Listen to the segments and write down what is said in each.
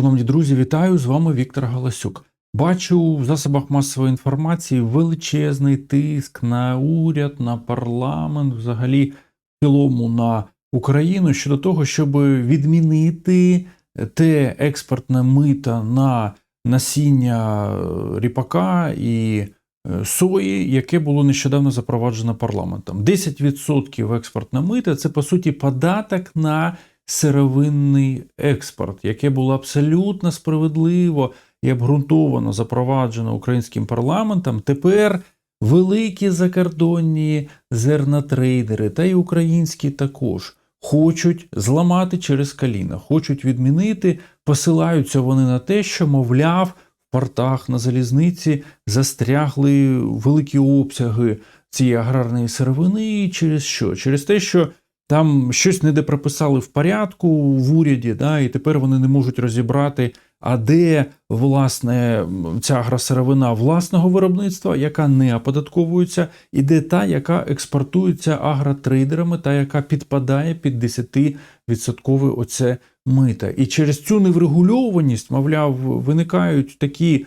Шановні друзі, вітаю! З вами Віктор Галасюк. Бачу в засобах масової інформації величезний тиск на уряд, на парламент, взагалі в цілому на Україну щодо того, щоб відмінити те експортне мито на насіння е, ріпака і е, сої, яке було нещодавно запроваджено парламентом. 10% експортне мита це по суті податок на сировинний експорт, яке було абсолютно справедливо і обґрунтовано запроваджено українським парламентом. Тепер великі закордонні зернотрейдери та й українські також хочуть зламати через коліна, хочуть відмінити, посилаються вони на те, що, мовляв, в портах на залізниці застрягли великі обсяги цієї аграрної сировини. Через що? Через те, що там щось не прописали в порядку в уряді, да, і тепер вони не можуть розібрати, а де власне ця агросировина власного виробництва, яка не оподатковується, і де та, яка експортується агротрейдерами, та яка підпадає під 10% оце мита. І через цю неврегульованість, мовляв, виникають такі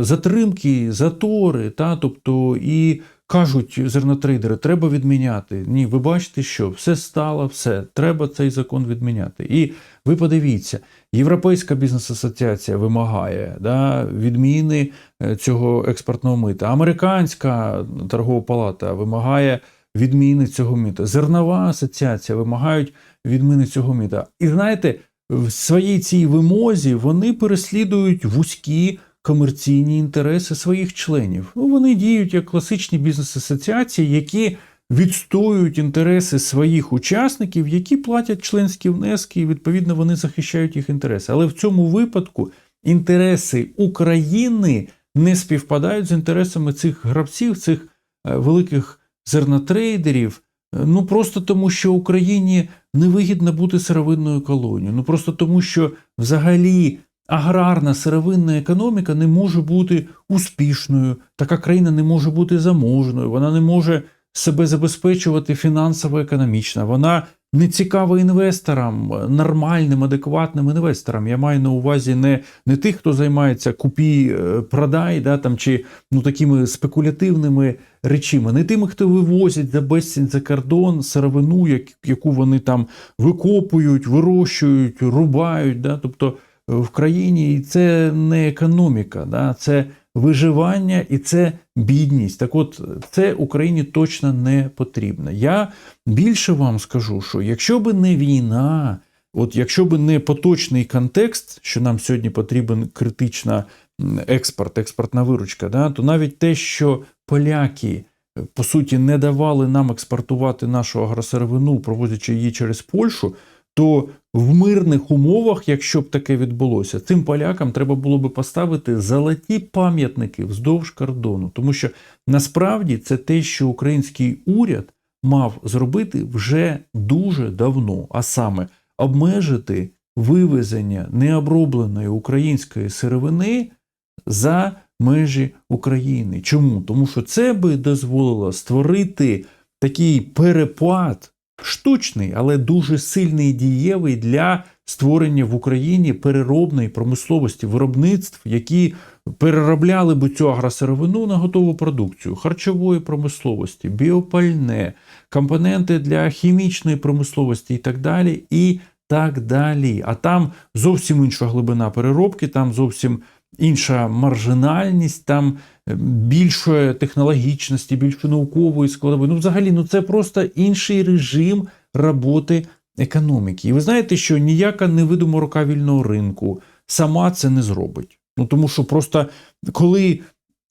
затримки, затори, та, тобто і. Кажуть зернотрейдери, треба відміняти. Ні, ви бачите, що все стало, все, треба цей закон відміняти. І ви подивіться, Європейська бізнес-асоціація вимагає да, відміни е, цього експортного мита. Американська торгова палата вимагає відміни цього мита. Зернова асоціація вимагають відміни цього мита. І знаєте, в своїй цій вимозі вони переслідують вузькі комерційні інтереси своїх членів. Ну, вони діють як класичні бізнес-асоціації, які відстоюють інтереси своїх учасників, які платять членські внески, і відповідно вони захищають їх інтереси. Але в цьому випадку інтереси України не співпадають з інтересами цих гравців, цих е, великих зернотрейдерів. Е, Ну просто тому, що Україні невигідно бути сировинною колонією. Ну просто тому, що взагалі аграрна сировинна економіка не може бути успішною. Така країна не може бути заможною, вона не може себе забезпечувати фінансово-економічно. Вона не цікава інвесторам, нормальним, адекватним інвесторам. Я маю на увазі не, не тих, хто займається купі, е, продай, да, там, чи ну, такими спекулятивними речами, не тими, хто вивозять за безцінь за кордон сировину, як, яку вони там викопують, вирощують, рубають. Да, тобто в країні, і це не економіка, да, це виживання і це бідність. Так от, це Україні точно не потрібно. Я більше вам скажу, що якщо би не війна, от якщо би не поточний контекст, що нам сьогодні потрібен критична експорт, експортна виручка, да, то навіть те, що поляки. По суті, не давали нам експортувати нашу агросировину, провозячи її через Польщу, то в мирних умовах, якщо б таке відбулося, цим полякам треба було би поставити золоті пам'ятники вздовж кордону, тому що насправді це те, що український уряд мав зробити вже дуже давно, а саме обмежити вивезення необробленої української сировини за межі України. Чому? Тому що це би дозволило створити такий перепад штучний, але дуже сильний і дієвий для створення в Україні переробної промисловості, виробництв, які переробляли б цю агросировину на готову продукцію харчової промисловості, біопальне, компоненти для хімічної промисловості і так далі. і так далі. А там зовсім інша глибина переробки, там зовсім інша маржинальність, там е, більше технологічності, більше наукової складової. Ну, взагалі, ну це просто інший режим роботи економіки. І ви знаєте, що ніяка невидима рука вільного ринку сама це не зробить. Ну тому що просто коли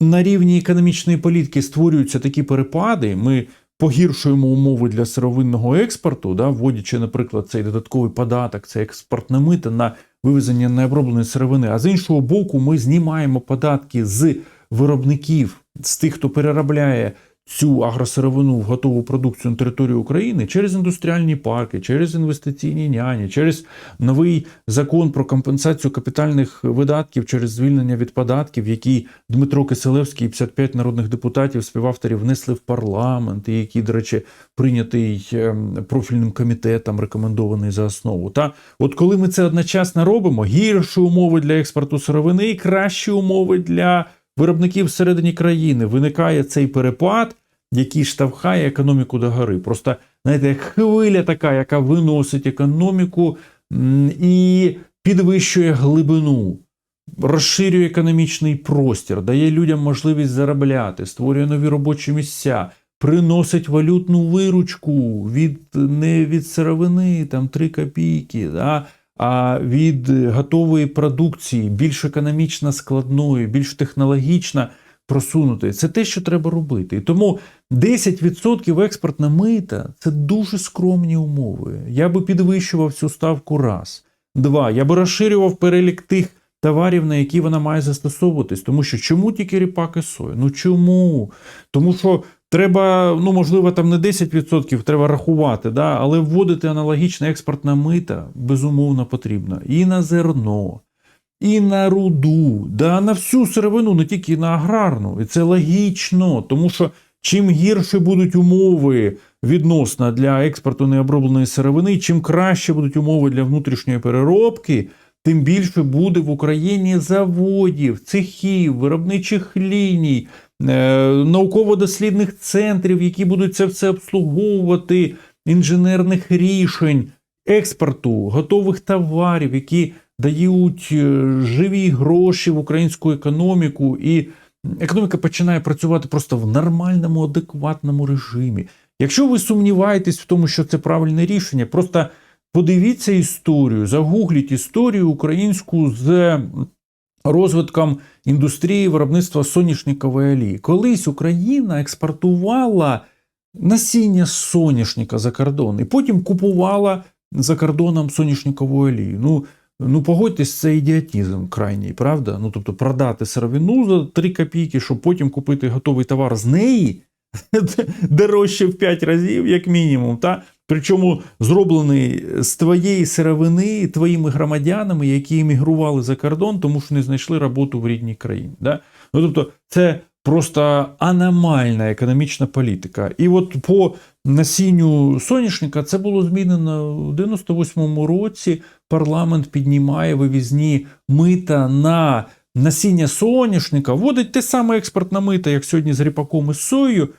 на рівні економічної політики створюються такі перепади, ми погіршуємо умови для сировинного експорту, да, вводячи, наприклад, цей додатковий податок, це експортне мито на вивезення необробленої сировини. А з іншого боку, ми знімаємо податки з виробників, з тих, хто переробляє цю агросировину в готову продукцію на територію України через індустріальні парки, через інвестиційні няні, через новий закон про компенсацію капітальних видатків через звільнення від податків, який Дмитро Киселевський і 55 народних депутатів співавторів внесли в парламент, і який, до речі, прийнятий ем, профільним комітетом, рекомендований за основу. Та от коли ми це одночасно робимо, гірші умови для експорту сировини і кращі умови для виробників всередині країни, виникає цей перепад, який штовхає економіку до гори. Просто знаєте, хвиля така, яка виносить економіку і підвищує глибину. Розширює економічний простір, дає людям можливість заробляти, створює нові робочі місця, приносить валютну виручку від не від сировини, там 3 копійки, да, а від готової продукції, більш економічно складної, більш технологічно просунутої. Це те, що треба робити. І тому 10% експортна мита це дуже скромні умови. Я би підвищував цю ставку раз. Два. Я би розширював перелік тих товарів, на які вона має застосовуватись. Тому що чому тільки ріпак і? Ну чому? Тому що треба, ну можливо, там не 10% треба рахувати, да? але вводити аналогічне експортна мита безумовно потрібно. І на зерно, і на руду, да на всю сировину, не тільки на аграрну. І це логічно, тому що чим гірші будуть умови відносно для експорту необробленої сировини, чим краще будуть умови для внутрішньої переробки, тим більше буде в Україні заводів, цехів, виробничих ліній, е, науково-дослідних центрів, які будуть це все обслуговувати, інженерних рішень, експорту, готових товарів, які дають е, живі гроші в українську економіку, і економіка починає працювати просто в нормальному, адекватному режимі. Якщо ви сумніваєтесь в тому, що це правильне рішення, просто подивіться історію, загугліть історію українську з розвитком індустрії виробництва соняшникової олії. Колись Україна експортувала насіння соняшника за кордон і потім купувала за кордоном соняшникову олію. Ну, Ну, погодьтесь, це ідіотізм крайній, правда? Ну, тобто, продати сировину за 3 копійки, щоб потім купити готовий товар з неї дорожче в 5 разів, як мінімум. Та? Причому зроблений з твоєї сировини, твоїми громадянами, які емігрували за кордон, тому що не знайшли роботу в рідній країні. Да? Ну, тобто, це просто аномальна економічна політика. І от по насінню соняшника це було змінено у 98-му році. Парламент піднімає вивізні мита на насіння соняшника, вводить те саме експортне мита, як сьогодні з ріпаком і соєю,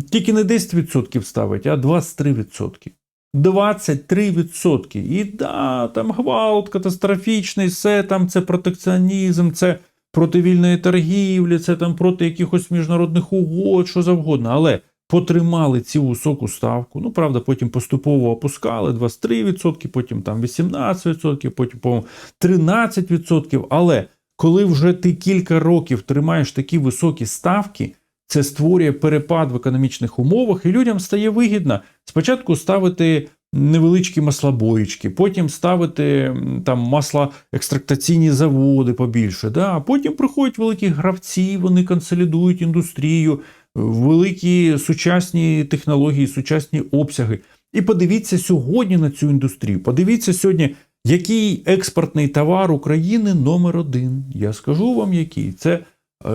тільки не 10% ставить, а 23%. 23%. І да, там гвалт катастрофічний, все там це протекціонізм, це проти вільної торгівлі, це там проти якихось міжнародних угод, що завгодно. Але потримали цю високу ставку. Ну, правда, потім поступово опускали 23%, потім там 18%, потім, по 13%. Але коли вже ти кілька років тримаєш такі високі ставки, це створює перепад в економічних умовах, і людям стає вигідно спочатку ставити невеличкі маслобоїчки, потім ставити там маслоекстрактаційні заводи побільше. Да? А потім приходять великі гравці, вони консолідують індустрію, великі сучасні технології, сучасні обсяги. І подивіться сьогодні на цю індустрію. Подивіться сьогодні, який експортний товар України номер один. Я скажу вам, який це е,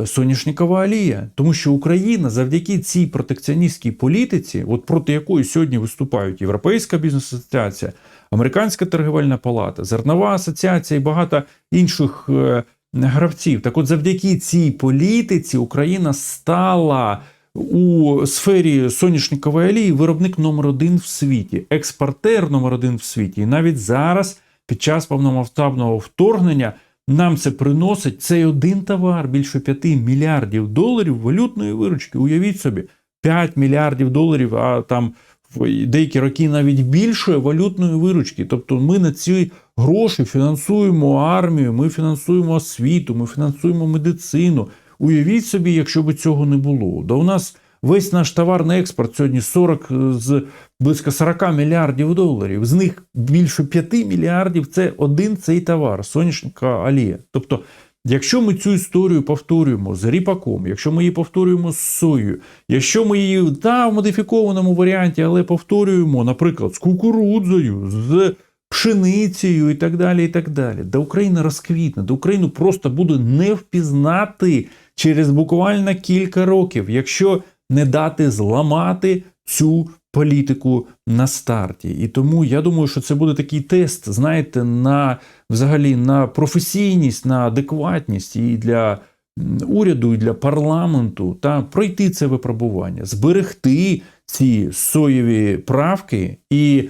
соняшникова олія. Тому що Україна завдяки цій протекціоністській політиці, от проти якої сьогодні виступають Європейська бізнес-асоціація, Американська торгівельна палата, Зернова асоціація і багато інших е, гравців. Так, от, завдяки цій політиці Україна стала у сфері соняшникової олії виробник номер один в світі, експортер номер один в світі. І навіть зараз, під час повномасштабного вторгнення, нам це приносить цей один товар більше 5 мільярдів доларів валютної виручки. Уявіть собі, 5 мільярдів доларів, а там в деякі роки навіть більше валютної виручки. Тобто ми на ці гроші фінансуємо армію, ми фінансуємо освіту, ми фінансуємо медицину. Уявіть собі, якщо б цього не було. Да у нас весь наш товарний експорт сьогодні 40 з близько 40 мільярдів доларів. З них більше 5 мільярдів це один цей товар, соняшника олія. Тобто якщо ми цю історію повторюємо з ріпаком, якщо ми її повторюємо з соєю, якщо ми її та в модифікованому варіанті, але повторюємо, наприклад, з кукурудзою, з пшеницею і так далі, і так далі, да Україна розквітне, да Україну просто буде не впізнати через буквально кілька років, якщо не дати зламати цю політику на старті. І тому я думаю, що це буде такий тест, знаєте, на взагалі на професійність, на адекватність і для уряду, і для парламенту та пройти це випробування, зберегти ці соєві правки і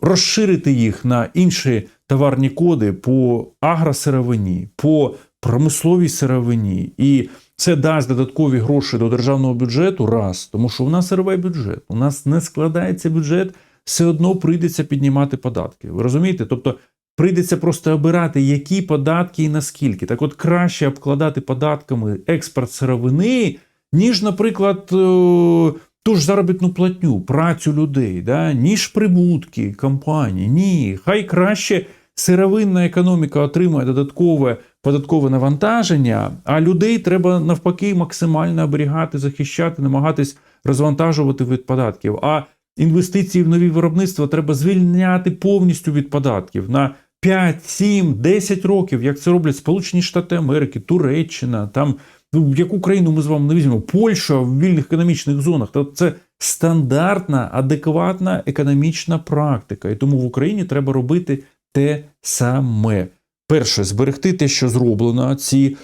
розширити їх на інші товарні коди по агросировині, по промисловій сировині. І це дасть додаткові гроші до державного бюджету раз, тому що у нас сировий бюджет, у нас не складається бюджет, все одно прийдеться піднімати податки. Ви розумієте? Тобто прийдеться просто обирати, які податки і наскільки. Так от краще обкладати податками експорт сировини, ніж, наприклад, е, ту ж заробітну платню, працю людей, да? ніж прибутки компаній. Ні, хай краще сировинна економіка отримує додаткове податкове навантаження, а людей треба навпаки максимально оберігати, захищати, намагатись розвантажувати від податків. А інвестиції в нові виробництва треба звільняти повністю від податків на 5, 7, 10 років, як це роблять Сполучені Штати Америки, Туреччина, там ну, яку країну ми з вами не візьмемо, Польща в вільних економічних зонах. Тобто це стандартна, адекватна економічна практика. І тому в Україні треба робити те саме. Перше, зберегти те, що зроблено, ці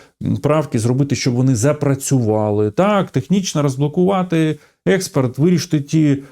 правки зробити, щоб вони запрацювали. Так, технічно розблокувати експорт, вирішити ті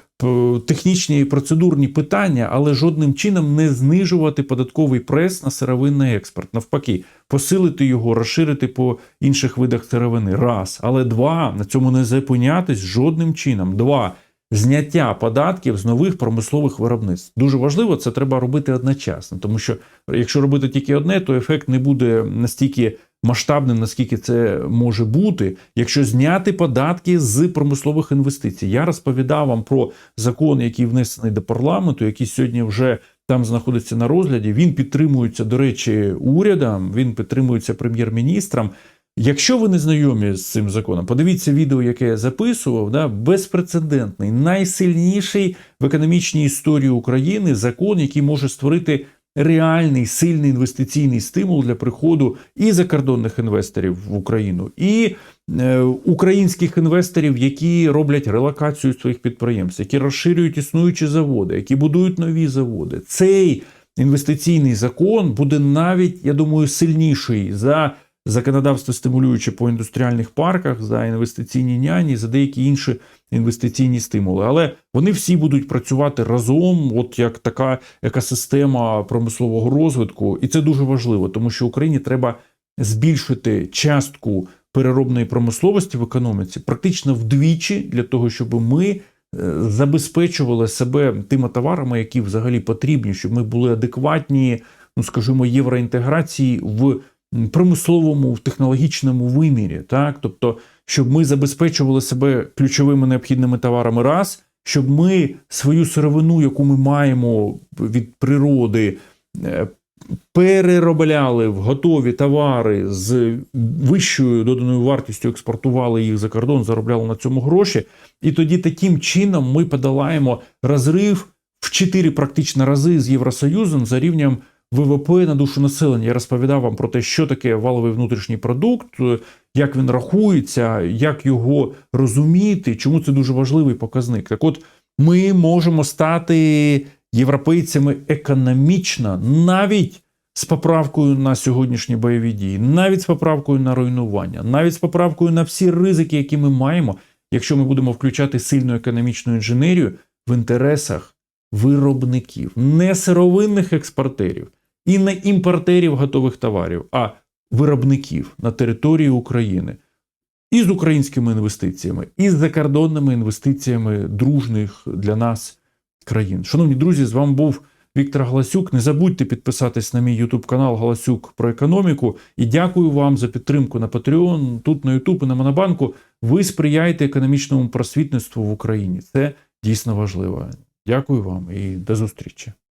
технічні і процедурні питання, але жодним чином не знижувати податковий прес на сировинний експорт. Навпаки, посилити його, розширити по інших видах сировини. Раз. Але два, на цьому не зупинятись жодним чином. Два. Зняття податків з нових промислових виробництв дуже важливо, це треба робити одночасно, тому що якщо робити тільки одне, то ефект не буде настільки масштабним, наскільки це може бути, якщо зняти податки з промислових інвестицій. Я розповідав вам про закон, який внесений до парламенту, який сьогодні вже там знаходиться на розгляді. Він підтримується, до речі, урядом, він підтримується прем'єр-міністром. Якщо ви не знайомі з цим законом, подивіться відео, яке я записував, да, безпрецедентний, найсильніший в економічній історії України закон, який може створити реальний сильний інвестиційний стимул для приходу і закордонних інвесторів в Україну, і е, українських інвесторів, які роблять релокацію своїх підприємств, які розширюють існуючі заводи, які будують нові заводи. Цей інвестиційний закон буде навіть, я думаю, сильніший за законодавство стимулююче по індустріальних парках, за інвестиційні няні, за деякі інші інвестиційні стимули. Але вони всі будуть працювати разом, от як така екосистема промислового розвитку, і це дуже важливо, тому що Україні треба збільшити частку переробної промисловості в економіці практично вдвічі для того, щоб ми е, забезпечували себе тими товарами, які взагалі потрібні, щоб ми були адекватні, ну скажімо, євроінтеграції в промисловому, в технологічному вимірі, так тобто, щоб ми забезпечували себе ключовими необхідними товарами, раз, щоб ми свою сировину, яку ми маємо від природи, е, переробляли в готові товари з вищою доданою вартістю, експортували їх за кордон, заробляли на цьому гроші. І тоді таким чином ми подолаємо розрив в 4 практично рази з Євросоюзом за рівнем ВВП на душу населення. Я розповідав вам про те, що таке валовий внутрішній продукт, як він рахується, як його розуміти, чому це дуже важливий показник. Так от ми можемо стати європейцями економічно навіть з поправкою на сьогоднішні бойові дії, навіть з поправкою на руйнування, навіть з поправкою на всі ризики, які ми маємо, якщо ми будемо включати сильну економічну інженерію в інтересах виробників, не сировинних експортерів і не імпортерів готових товарів, а виробників на території України. І з українськими інвестиціями, і з закордонними інвестиціями дружних для нас країн. Шановні друзі, з вами був Віктор Галасюк. Не забудьте підписатись на мій YouTube канал Галасюк про економіку. І дякую вам за підтримку на Patreon, тут на YouTube і на Монобанку. Ви сприяєте економічному просвітництву в Україні. Це дійсно важливо. Дякую вам і до зустрічі.